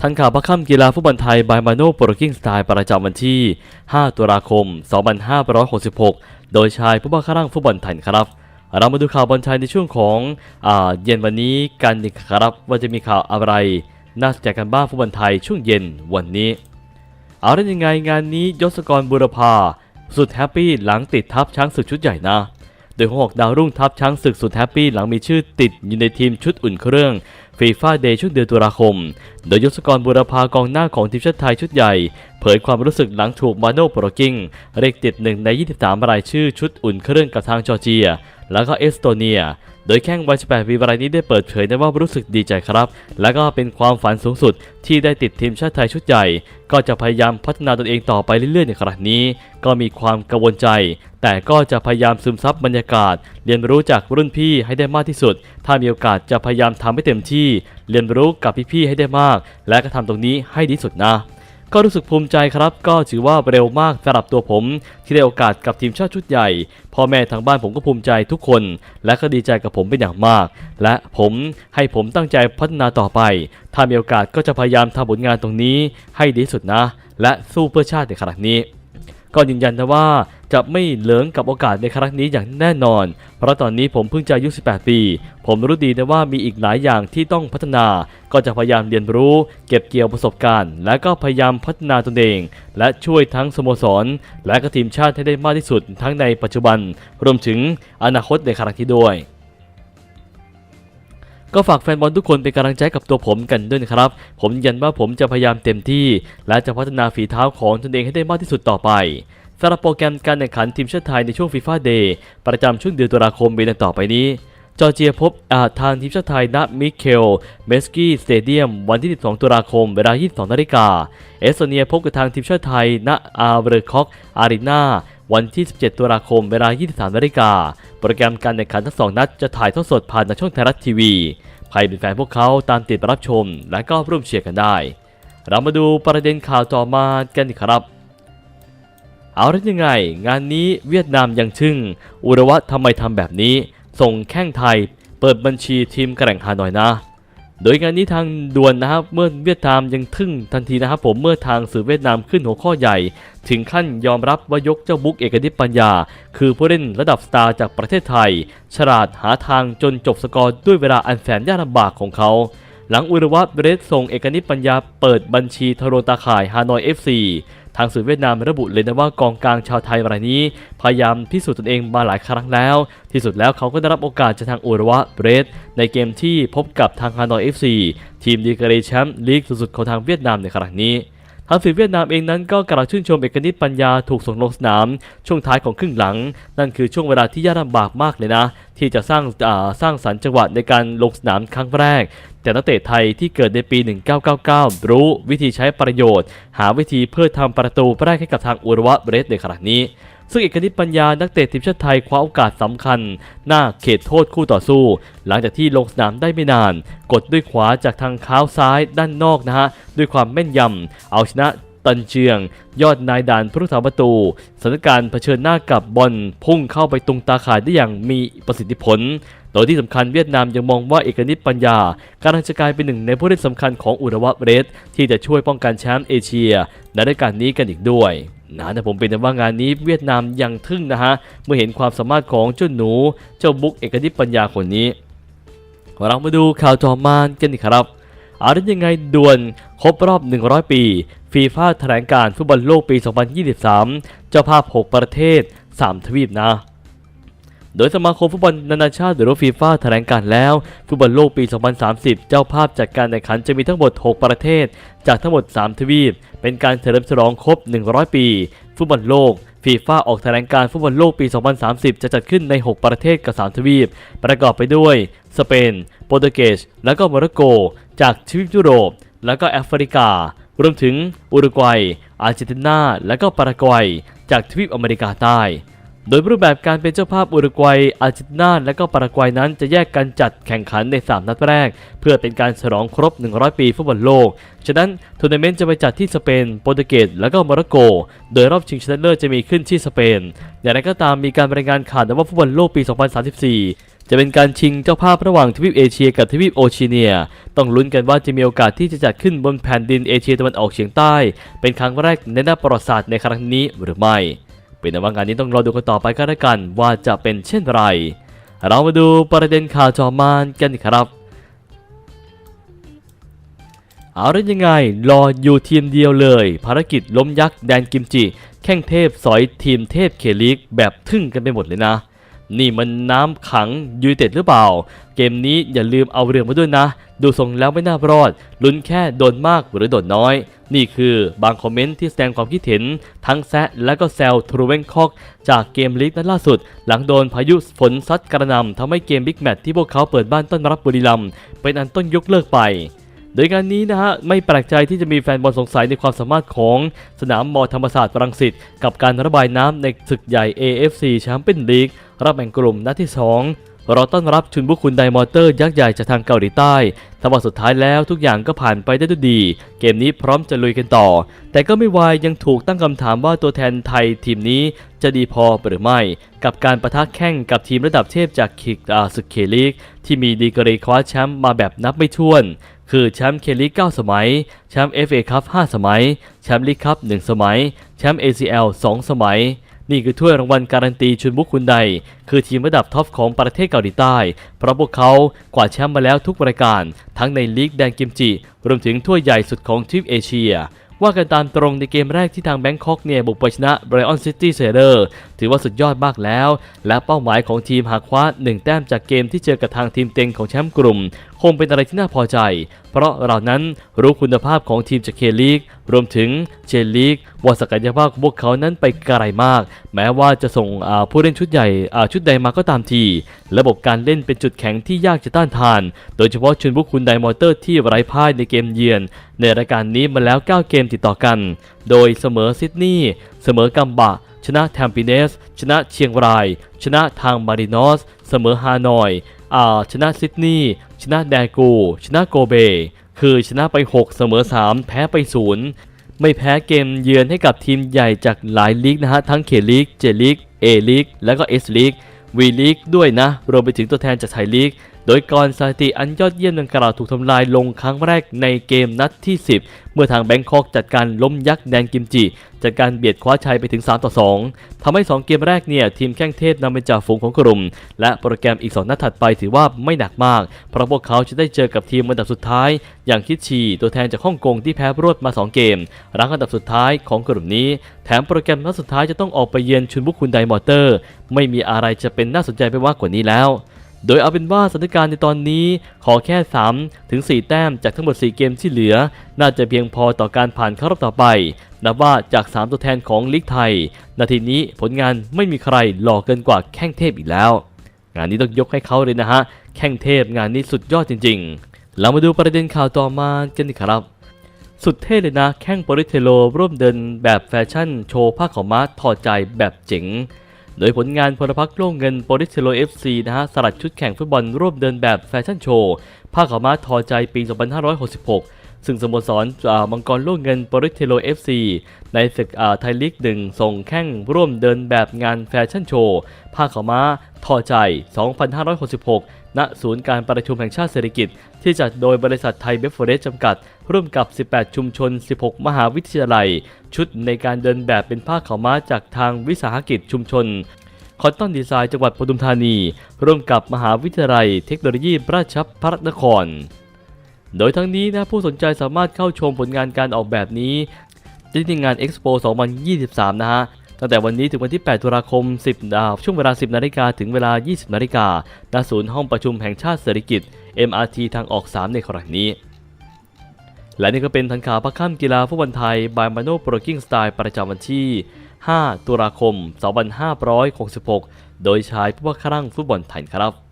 ทันข่าวพักค่ำกีฬาฟุตบอลไทยบายมาโนโปรกิ้งสไตล์ประจำวันที่ 5 ตุลาคม 2566 โดยชายผู้บ้าครั่งฟุตบอลไทยครับ เรามาดูข่าวบอลไทยในช่วงของอเย็นวันนี้กันดีครับว่าจะมีข่าวอะไร น่าสนใจกันบ้างฟุตบอลไทยช่วงเย็นวันนี้ เอาได้ยังไงงานนี้ยศกรบุรพาสุดแฮปปี้หลังติดทัพช้างศึกชุดใหญ่นะโดยหกดาวรุ่งทัพช้างศึกสุดแฮปปี้หลังมีชื่อติดอยู่ในทีมชุดอุ่นเครื่อง ฟีฟ่าเดย์ช่วงเดือนตุลาคม โดยยศกรบุรพากองหน้าของทีมชาติไทยชุดใหญ่ เผยความรู้สึกหลังถูกมาโนโปรกิงเรียกติดหนึ่งใน 23 รายชื่อชุดอุ่นเครื่องกับทางจอร์เจีย แล้วก็เอสโตเนีย โดยแข้งวัย 18 ปีรายนี้ได้เปิดเผยนะว่ารู้สึกดีใจครับ และก็เป็นความฝันสูงสุดที่ได้ติดทีมชาติไทยชุดใหญ่ ก็จะพยายามพัฒนาตนเองต่อไปเรื่อยๆในครั้งนี้ ก็มีความกังวลใจ แต่ก็จะพยายามซึมซับบรรยากาศ เรียนรู้จากรุ่นพี่ให้ได้มากที่สุด ถ้ามีโอกาสจะพยายามทำให้เต็มที่ เรียนรู้กับพี่ๆให้ได้มาก และก็ทำตรงนี้ให้ดีสุดนะ ก็รู้สึกภูมิใจครับ ก็ถือว่าเร็วมากสำหรับตัวผม ที่ได้โอกาสกับทีมชาติชุดใหญ่ พ่อแม่ทางบ้านผมก็ภูมิใจทุกคน และก็ดีใจกับผมเป็นอย่างมาก และผมให้ผมตั้งใจพัฒนาต่อไป ถ้ามีโอกาสก็จะพยายามทำผลงานตรงนี้ให้ดีที่สุดนะ และสู้เพื่อชาติในครั้งนี้ ก็ยืนยันนะว่าจะไม่เหลิงกับโอกาสในครั้งนี้อย่างแน่นอน เพราะตอนนี้ผมเพิ่งจะอายุ 18 ปี ผมรู้ดีนะว่ามีอีกหลายอย่างที่ต้องพัฒนา ก็จะพยายามเรียนรู้ เก็บเกี่ยวประสบการณ์ และก็พยายามพัฒนาตนเอง และช่วยทั้งสโมสร และก็ทีมชาติให้ได้มากที่สุดทั้งในปัจจุบัน รวมถึงอนาคตในครั้งที่ด้วย ก็ฝากแฟนบอลทุกคนเป็นกำลังใจกับตัวผมกันด้วยนะครับ ผมยืนยันว่าผมจะพยายามเต็มที่ และจะพัฒนาฝีเท้าของตนเองให้ได้มากที่สุดต่อไปสำหรับโปรแกรมการแข่งขันทีมชาติไทยในช่วงฟีฟ่าเดย์ประจำช่วงเดือนตุลาคมมีดังต่อไปนี้ จอร์เจียพบอาทางทีมชาติไทยณมิเคลเมสกี้สเตเดียมวันที่ 12 ตุลาคมเวลา 22 นาฬิกา เอสโตเนียพบกับทางทีมชาติไทยณอาร์เบอร์คอกอารีนา วันที่ 17 ตุลาคมเวลา 23นาฬิกาโปรแกรมการแข่งขันทั้งสองนัดจะถ่ายทอดสดผ่านทางช่องไทยรัฐทีวีใครเป็นแฟนพวกเขาตามติดรับชม และก็ร่วมเชียร์กันได้ เรามาดูประเด็นข่าวต่อมากันครับเอาแล้วยังไง งานนี้เวียดนามยังชึ่ง อุระวะทำไมทำแบบนี้ ส่งแข้งไทย เปิดบัญชีทีมแข่งหาหน่อยนะ โดยงานนี้ทางด่วนนะครับเมื่อเวียดนามยังทึ่งทันทีนะครับผมเมื่อทางสื่อเวียดนามขึ้นหัวข้อใหญ่ ถึงขั้นยอมรับว่ายกเจ้าบุ๊กเอกนิตปัญญา คือผู้เล่นระดับสตาร์จากประเทศไทย ฉลาดหาทางจนจบสกอร์ด้วยเวลาอันแสนยากลำบากของเขาหลังอุรวัตเรสส่งเอกนิตปัญญาเปิดบัญชีทโรตาข่ายฮานอย FC ทางสื่อเวียดนามระบุเลยนะว่ากองกลางชาวไทยรายนี้ พยายามพิสูจน์ตนเองมาหลายครั้งแล้ว ที่สุดแล้วเขาก็ได้รับโอกาสจากทางอุรวะเบรสในเกมที่พบกับทางฮานอย FC ทีมดีกรีแชมป์ลีกสุดๆของทางเวียดนามในครั้งนี้ ทางฝีเวียดนามเองนั้นก็กล่าวชื่นชมเอกนิตปัญญาถูกส่งลงสนาม ช่วงท้ายของครึ่งหลัง นั่นคือช่วงเวลาที่ยากลำบากมากเลยนะ ที่จะสร้างสร้างสรรค์จังหวะในการลงสนามครั้งแรก แต่นักเตะไทยที่เกิดในปี 1999 รู้วิธีใช้ประโยชน์ หาวิธีเพื่อทำประตูแรกให้กับทางอุรวะเบรสในขณะนี้ ซึ่งเอกนิตปัญญานักเตะทีมชาติไทยคว้าโอกาสสำคัญ หน้าเขตโทษคู่ต่อสู้ หลังจากที่ลงสนามได้ไม่นาน กดด้วยขวาจากทางเท้าซ้ายด้านนอกนะฮะด้วยความแม่นยำเอาชนะตันเจียง ยอดนายด่านผู้รักษาประตูสถานการณ์เผชิญหน้ากับบอลพุ่งเข้าไปตรงตาข่ายได้อย่างมีประสิทธิผลโดยที่สำคัญเวียดนามยังมองว่าเอกนิตปัญญากำลังจะกลายเป็นหนึ่งในผู้เล่นสำคัญของอุรวะเรส ที่จะช่วยป้องกันแชมป์เอเชียในรายการนี้กันอีกด้วย นะแต่ผมเป็นแต่ว่างานนี้เวียดนามยังทึ่งนะฮะเมื่อเห็นความสามารถของเจ้าหนูเจ้าบุ๊กเอกนิตปัญญาคนนี้เรามาดูข่าวจอมานกันอีครับเอาได้ยังไงด่วนครบรอบ 100 ปี ฟีฟ่าแถลงการฟุตบอลโลกปี 2023 เจ้าภาพ 6 ประเทศ 3 ทวีปนะ โดยสมาคมฟุตบอลนานาชาติหรือฟีฟ่าแถลงการแล้ว ฟุตบอลโลกปี 2030 เจ้าภาพจัดการแข่งขันจะมีทั้งหมด 6 ประเทศ จากทั้งหมด 3 ทวีป เป็นการเฉลิมฉลองครบ 100 ปี ฟุตบอลโลกฟีฟ่าออกแถลงการฟุตบอลโลกปี 2030 จะจัดขึ้นใน 6 ประเทศกับ 3 ทวีป ประกอบไปด้วย สเปน โปรตุเกส และก็โมร็อกโก จากทวีปยุโรป และก็แอฟริการวมถึงอุรุกวัย อาร์เจนตินา และก็ปารากวัย จากทวีปอเมริกาใต้ โดยรูปแบบการเป็นเจ้าภาพอุรุกวัย อาร์เจนตินา และก็ปารากวัยนั้นจะแยกกันจัดแข่งขันใน 3 นัดแรก เพื่อเป็นการฉลองครบ 100 ปีฟุตบอลโลก ฉะนั้นทัวร์นาเมนต์จะไปจัดที่สเปน โปรตุเกส และก็โมร็อกโก โดยรอบชิงชนะเลิศจะมีขึ้นที่สเปน อย่างไรก็ตามมีการรายงานข่าวว่าฟุตบอลโลกปี 2034จะเป็นการชิงเจ้าภาพระหว่างทวีปเอเชียกับทวีปโอเชียเนีย ต้องลุ้นกันว่าจะมีโอกาสที่จะจัดขึ้นบนแผ่นดินเอเชียตะวันออกเฉียงใต้ เป็นครั้งแรกในหน้าประวัติศาสตร์ในครั้งนี้หรือไม่ เป็นแต่ว่างานนี้ต้องรอดูกันต่อไปก็แล้วกันว่าจะเป็นเช่นไร เรามาดูประเด็นข่าวจอมานกันครับเอาได้ยังไง รออยู่ทีมเดียวเลย ภารกิจล้มยักษ์แดนกิมจิ แข่งเทพสอยทีมเทพเคลิกแบบทึ่งกันไปหมดเลยนะ นี่มันน้ำขังยูเต็ดหรือเปล่า เกมนี้อย่าลืมเอาเรื่องมาด้วยนะ ดูทรงแล้วไม่น่ารอด ลุ้นแค่โดนมากหรือโดนน้อย นี่คือบางคอมเมนต์ที่แสดงความคิดเห็น ทั้งแซะและก็แซวทรูเวนคอกจากเกมลีกนัดล่าสุด หลังโดนพายุฝนซัดกระหน่ำทำให้เกมบิ๊กแมตที่พวกเขาเปิดบ้านต้อนรับบุรีรัมย์เป็นอันต้นยกเลิกไป โดยการนี้นะฮะไม่แปลกใจที่จะมีแฟนบอลสงสัยในความสามารถของสนามมอธรรมศาสตร์รังสิตกับการระบายน้ำในศึกใหญ่ AFC แชมเปี้ยนลีกรอบแบ่งกลุ่มนัดที่ 2 เราต้อนรับชุนบุคุณไดมอเตอร์ยักษ์ใหญ่จากทางเกาหลีใต้ทว่าสุดท้ายแล้วทุกอย่างก็ผ่านไปได้ด้วยดี เกมนี้พร้อมจะลุยกันต่อ แต่ก็ไม่วายยังถูกตั้งคำถามว่าตัวแทนไทยทีมนี้จะดีพอหรือไม่ กับการประทะแข่งกับทีมระดับเทพจากคิกอาสึกเคลีกที่มีดีกรีคว้าแชมป์มาแบบนับไม่ถ้วน คือแชมป์เคลีก9สมัย แชมป์เอฟเอคัพ5สมัย แชมป์ลีกคัพ1สมัย แชมป์ ACL 2 สมัย นี่คือถ้วยรางวัลการันตีชุนบุคคุณใด คือทีมระดับท็อปของประเทศเกาหลีใต้ เพราะพวกเขากวาดแชมป์มาแล้วทุกรายการ ทั้งในลีกแดงกิมจิ รวมถึงถ้วยใหญ่สุดของทีมเอเชีย ว่ากันตามตรงในเกมแรกที่ทางแบงคอกเนี่ยบุกไปชนะไบรอ n ซิตี้เซเ e อร์ถือว่าสุดยอดมากแล้ว และเป้าหมายของทีมหากคว้า 1 แต้มจากเกมที่เจอกับทางทีมเต็งของแชมป์กลุ่ม คงเป็นอะไรที่น่าพอใจ เพราะเรานั้นรู้คุณภาพของทีมจากเคลีกรวมถึงเจลีกว่าศักยภาพของพวกเขานั้นไปไกลมาก แม้ว่าจะส่งผู้เล่นชุดใหญ่ชุดใดมาก็ตามที ระบบการเล่นเป็นจุดแข็งที่ยากจะต้านทาน โดยเฉพาะชุนบุคคุณไดมอเตอร์ที่ไร้พ่ายในเกมเยือน ในรายการนี้มาแล้ว 9 เกมติดต่อกัน โดยเสมอซิดนีย์ เสมอกัมบะ ชนะแทมปิเนส ชนะเชียงราย ชนะทางมารินอส เสมอฮานอยอาชนะซิดนีย์ ชนะแดกู ชนะโกเบ คือชนะไป 6 เสมอ 3 แพ้ไป 0 ไม่แพ้เกมเยือนให้กับทีมใหญ่จากหลายลีกนะฮะ ทั้งเขตลีก เจลีก เอลีก และก็เอสลีก วีลีกด้วยนะ รวมไปถึงตัวแทนจากไทยลีก โดยก่อนสถิติอันยอดเยี่ยมดังกล่าวถูกทำลายลงครั้งแรกในเกมนัดที่ 10 เมื่อทางแบงคอกจัดการล้มยักษ์แดนกิมจิจัดการเบียดคว้าชัยไปถึง 3 ต่อ 2ทำให้ 2 เกมแรกเนี่ยทีมแข้งเทพนำเป็นจ่าฝูงของกลุ่ม และโปรแกรมอีก 2 นัดถัดไปถือว่าไม่หนักมาก เพราะพวกเขาจะได้เจอกับทีมอันดับสุดท้าย อย่างคิดชีตัวแทนจากฮ่องกงที่แพ้รวดมา 2 เกม รั้งอันดับสุดท้ายของกลุ่มนี้ แถมโปรแกรมนัดสุดท้ายจะต้องออกไปเยือนชุนบุคคุณไดมอเตอร์ ไม่มีอะไรจะเป็นน่าสนใจไปมากกว่านี้แล้ว โดยเอาเป็นว่าสถานการณ์ในตอนนี้ขอแค่3ถึง4แต้มจากทั้งหมด 4 เกมที่เหลือ น่าจะเพียงพอต่อการผ่านเข้ารอบต่อไป นับว่าจาก 3 ตัวแทนของลีกไทย นาทีนี้ผลงานไม่มีใครหล่อเกินกว่าแข้งเทพอีกแล้ว งานนี้ต้องยกให้เขาเลยนะฮะ แข้งเทพงานนี้สุดยอดจริง ๆ เรามาดูประเด็นข่าวต่อมากันดีครับสุดเท่เลยนะ แข้งโปริเทโลร่วมเดินแบบแฟชั่นโชว์ผ้าขาวม้าถอดใจแบบเจ๋ง โดยผลงานพลพรรคโล่งเงินโปริเทโลเอฟซีนะฮะสลัดชุดแข่งฟุตบอลร่วมเดินแบบแฟชั่นโชว์ผ้าขาวม้าทอใจปี 2566 ซึ่งสโมสรอ่ามังกรล่งเงินปริเทโล FC ในศึกอ่าไทยลีกหนึ่งส่งแข่งร่วมเดินแบบงานแฟชั่นโชว์ผ้าขาวม้าทอใจ 2566 ณ ศูนย์การประชุมแห่งชาติเศรษฐกิจ ที่จัดโดยบริษัทไทยเบฟเฟอเรสจำกัด ร่วมกับ 18 ชุมชน 16 มหาวิทยาลัย ชุดในการเดินแบบเป็นผ้าขาวม้าจากทางวิสาหกิจชุมชนคอนตันดีไซน์จังหวัดปทุมธานี ร่วมกับมหาวิทยาลัยเทคโนโลยีราชภัฏนคร โดยทั้งนี้นะผู้สนใจสามารถเข้าชมผลงานการออกแบบนี้ได้ที่งาน Expo 2023 นะฮะตั้งแต่วันนี้ถึงวันที่ 8 ตุลาคม 10อ่าช่วงเวลา 10 นาฬิกาถึงเวลา 20 นาฬิกาณศูนย์ห้องประชุมแห่งชาติเศรษฐกิจ MRT ทางออก 3 ในครั้งนี้ และนี่ก็เป็นทันข่าวพักค่ำกีฬาฟุตบอลไทย บายมาโนโปรกิ้งสไตล์ประจำวันที่ 5 ตุลาคม 2566 โดยชายผู้ว่าครั่งฟุตบอลไทยครับ